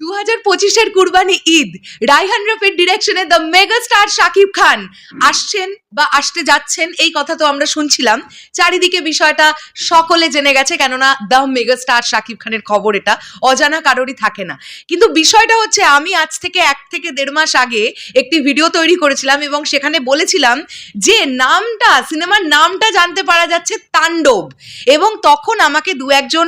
দু হাজার পঁচিশের কুরবানি ঈদ। রাইহান রফির ডিরেকশনে the mega star Shakib Khan. আসছেন বা আসতে যাচ্ছেন, এই কথা তো আমরা শুনছিলাম। চারিদিকে বিষয়টা সকলে জেনে গেছে, কেননা দ্য মেগা স্টার শাকিব খানের খবর এটা, অজানা কারোরই থাকে না। কিন্তু বিষয়টা হচ্ছে, আমি আজ থেকে এক থেকে দেড় মাস আগে একটি ভিডিও তৈরি করেছিলাম এবং সেখানে বলেছিলাম যে নামটা, সিনেমার নামটা জানতে পারা যাচ্ছে তাণ্ডব। এবং তখন আমাকে দু একজন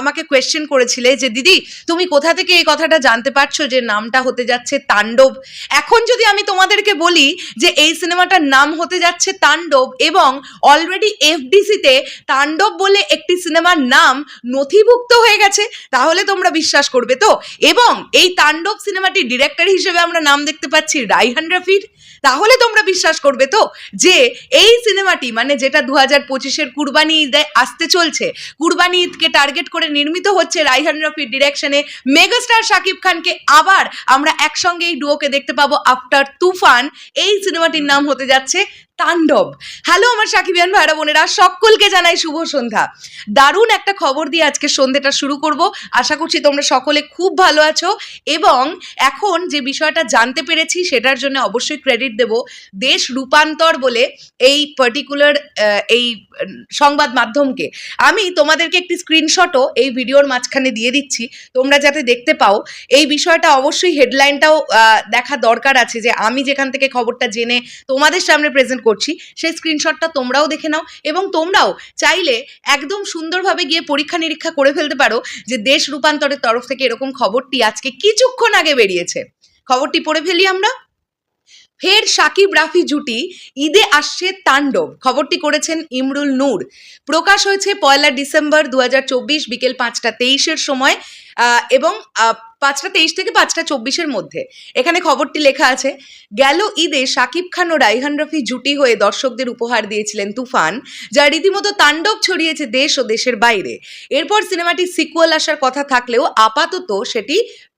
আমাকে কোয়েশ্চেন করেছিলে যে, দিদি, তুমি কোথা থেকে এই কথাটা জানতে পারছ যে নামটা হতে যাচ্ছে তাণ্ডব? এখন যদি আমি তোমাদেরকে বলি যে এই সিনেমাটার নাম হতে যাচ্ছে তাণ্ডব এবং অলরেডি এফডিসিতে তাণ্ডব বলে একটি সিনেমার নাম নথিভুক্ত হয়ে গেছে, তাহলে তোমরা বিশ্বাস করবে তো? এবং এই তাণ্ডব সিনেমাটির ডিরেক্টর হিসেবে আমরা নাম দেখতে পাচ্ছি রাইহান রফির। তাহলে তোমরা বিশ্বাস করবে তো যে এই সিনেমাটি মানে যেটা দু হাজার পঁচিশের কুরবানি ঈদে আসতে চলছে, কুরবানি ঈদকে টার্গেট করে নির্মিত হচ্ছে রাইহান রফির ডিরেকশনে মেগাস্টার শাকিব খানকে আবার আমরা একসঙ্গে এই ডুয়োকে দেখতে পাবো আফটার তুফান। এই সিনেমাটির নাম হতে যাচ্ছে তাণ্ডব। হ্যালো আমার সাকিবিয়ান ভাইরা বোনেরা, সকলকে জানাই শুভ সন্ধ্যা। দারুণ একটা খবর দিয়ে আজকে সন্ধ্যেটা শুরু করব। আশা করছি তোমরা সকলে খুব ভালো আছো। এবং এখন যে বিষয়টা জানতে পেরেছি, সেটার জন্য অবশ্যই ক্রেডিট দেব। দেশ রূপান্তর বলে এই পার্টিকুলার এই সংবাদ মাধ্যমকে। আমি তোমাদেরকে একটি স্ক্রিনশটও এই ভিডিওর মাঝখানে দিয়ে দিচ্ছি। তোমরা যাতে দেখতে পাও। এই বিষয়টা অবশ্যই হেডলাইনটাও দেখা দরকার আছে যে আমি যেখান থেকে খবরটা জেনে তোমাদের সামনে প্রেজেন্ট করছি, সেই স্ক্রিনশটটা তোমরাও দেখে নাও এবং তোমরাও চাইলে একদম সুন্দরভাবে গিয়ে পরীক্ষা নিরীক্ষা করে ফেলতে পারো যে দেশ রূপান্তরের তরফ থেকে এরকম খবরটি আজকে কিছুক্ষণ আগে বেরিয়েছে। খবরটি পড়ে ফেলি আমরা। ফের সাকিব রাফি জুটি, ঈদে আসছে তাণ্ডব। খবরটি করেছেন ইমরুল নূর। প্রকাশ হয়েছে পয়লা ডিসেম্বর দুহাজার চব্বিশ বিকেল পাঁচটা তেইশের সময় এবং পাঁচটা তেইশ থেকে পাঁচটা চব্বিশের মধ্যে। এখানে খবরটি লেখা আছে, গেল ঈদে শাকিব খান ও রাইহান রফি জুটি হয়ে দর্শকদের উপহার দিয়েছিলেন তুফান, যা রীতিমতো তাণ্ডব ছড়িয়েছে দেশ ও দেশের বাইরে। এরপর সিনেমাটি সিকুয়াল আসার কথা থাকলেও আপাতত সেটি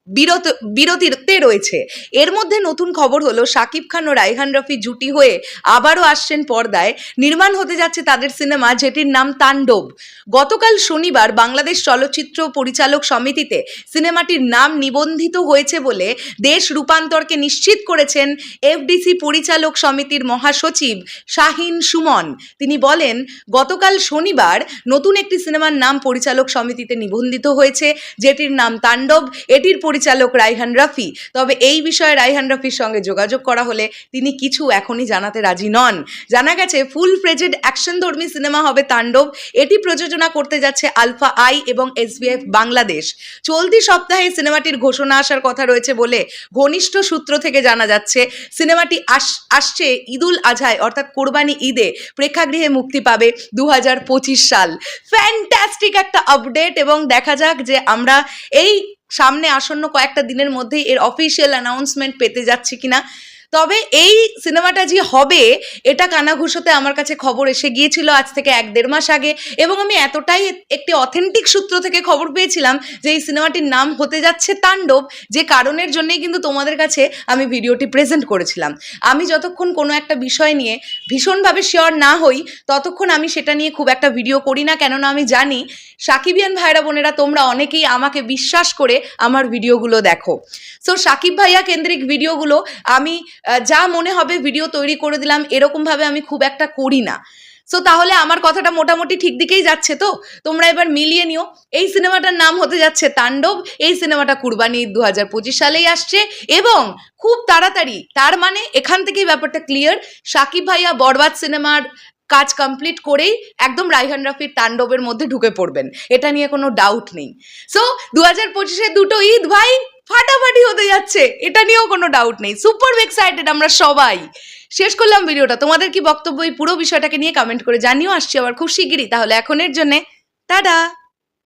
বিরত, বিরতিতে রয়েছে। এর মধ্যে নতুন খবর হলো শাকিব খান ও রাইহান রফি জুটি হয়ে আবারও আসছেন পর্দায়। নির্মাণ হতে যাচ্ছে তাদের সিনেমা, যেটির নাম তাণ্ডব। গতকাল শনিবার বাংলাদেশ চলচ্চিত্র পরিচালক সমিতিতে সিনেমাটির নাম নিবন্ধিত হয়েছে বলে দেশ রূপান্তরকে নিশ্চিত করেছেন এফডিসি পরিচালক সমিতির মহাসচিব শাহিন সুমন। তিনি বলেন, গতকাল শনিবার নতুন একটি সিনেমার নাম পরিচালক সমিতিতে নিবন্ধিত হয়েছে, যেটির নাম তাণ্ডব। এটির পরিচালক রাইহান রাফি। তবে এই বিষয়ে রাইহান রাফির সঙ্গে যোগাযোগ করা হলে তিনি কিছু এখনই জানাতে রাজি নন। জানা গেছে, ফুল ফ্রেজেড অ্যাকশনধর্মী সিনেমা হবে তাণ্ডব। এটি প্রযোজনা করতে যাচ্ছে আলফা আই এবং এসবিএফ বাংলাদেশ। চলতি সপ্তাহে সিনেমাটির ঘোষণা আসার কথা রয়েছে বলে ঘনিষ্ঠ সূত্র থেকে জানা যাচ্ছে, সিনেমাটি আস- আসছে ঈদুল আজহায়, অর্থাৎ কোরবানি ঈদে। প্রেক্ষাগৃহে মুক্তি পাবে দু হাজার পঁচিশ সাল। ফ্যান্টাস্টিক একটা আপডেট এবং দেখা যাক যে আমরা এই সামনে আসন্ন কয়েকটা দিনের মধ্যেই এর অফিসিয়াল অ্যানাউন্সমেন্ট পেতে যাচ্ছি কিনা তবে এই সিনেমাটা যে হবে, এটা কানাঘুষোতে আমার কাছে খবর এসে গিয়েছিল আজ থেকে এক দেড় মাস আগে। এবং আমি এতটাই একটি অথেন্টিক সূত্র থেকে খবর পেয়েছিলাম যে এই সিনেমাটির নাম হতে যাচ্ছে তাণ্ডব, যে কারণের জন্যই কিন্তু তোমাদের কাছে আমি ভিডিওটি প্রেজেন্ট করেছিলাম। আমি যতক্ষণ কোনো একটা বিষয় নিয়ে ভীষণভাবে শিওর না হই, ততক্ষণ আমি সেটা নিয়ে খুব একটা ভিডিও করি না। কেননা আমি জানি, সাকিবিয়ান ভাইরা বোনেরা, তোমরা অনেকেই আমাকে বিশ্বাস করে আমার ভিডিওগুলো দেখো। সো সাকিব ভাইয়া কেন্দ্রিক ভিডিওগুলো আমি যা মনে হবে ভিডিও তৈরি করে দিলাম এরকমভাবে আমি খুব একটা করি না। সো তাহলে আমার কথাটা মোটামুটি ঠিক দিকেই যাচ্ছে তো? তোমরা এবার মিলিয়ে নিও। এই সিনেমাটার নাম হতে যাচ্ছে তাণ্ডব, এই সিনেমাটা কুরবানি দু হাজার পঁচিশ সালেই আসছে এবং খুব তাড়াতাড়ি, তার মানে এখান থেকেই ব্যাপারটা ক্লিয়ার সাকিব ভাইয়া বরবাদ সিনেমার কাজ কমপ্লিট করেই একদম রাইহান রাফির তাণ্ডবের মধ্যে ঢুকে পড়বেন। এটা নিয়ে কোনো ডাউট নেই। সো দু হাজার পঁচিশে দুটো ঈদ ভাই ফাটাফাটি হতে যাচ্ছে, এটা নিয়েও কোনো ডাউট নেই। সুপার এক্সাইটেড আমরা সবাই। শেষ করলাম ভিডিওটা। তোমাদের কি বক্তব্য এই পুরো বিষয়টাকে নিয়ে কমেন্ট করে জানিও আসছি আবার খুব শিগগিরই। তাহলে এখনের জন্যে, টাটা!